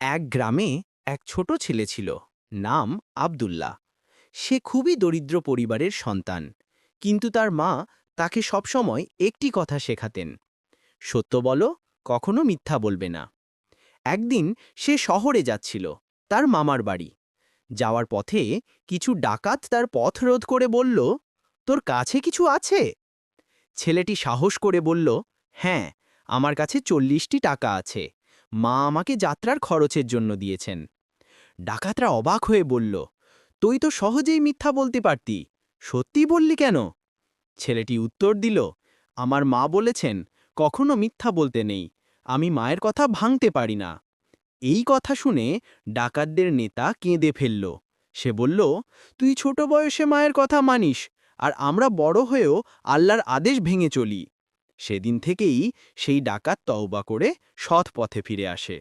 এক গ্রামে এক ছোট ছেলে ছিল, নাম আব্দুল্লাহ। সে খুবই দরিদ্র পরিবারের সন্তান, কিন্তু তার মা তাকে সবসময় একটি কথা শেখাতেন, সত্য বলো, কখনো মিথ্যা বলবে না। একদিন সে শহরে যাচ্ছিল, তার মামার বাড়ি। যাওয়ার পথে কিছু ডাকাত তার পথ রোধ করে বলল, তোর কাছে কিছু আছে? ছেলেটি সাহস করে বলল হ্যাঁ আমার কাছে চল্লিশটি টাকা আছে। মা আমাকে যাত্রার খরচের জন্য দিয়েছেন। ডাকাতরা অবাক হয়ে বলল, তুই তো সহজেই মিথ্যা বলতে পারতি। সত্যি বললি কেন? ছেলেটি উত্তর দিল, আমার মা বলেছেন, কখনো মিথ্যা বলতে নেই। আমি মায়ের কথা ভাঙতে পারি না। এই কথা শুনে ডাকাতদের নেতা কেঁদে ফেলল। সে বলল, তুই ছোট বয়সে মায়ের কথা মানিস, আর আমরা বড় হয়েও আল্লাহর আদেশ ভেঙে চলি। সেদিন থেকেই সেই ডাকাত তওবা করে সৎ পথে ফিরে আসে।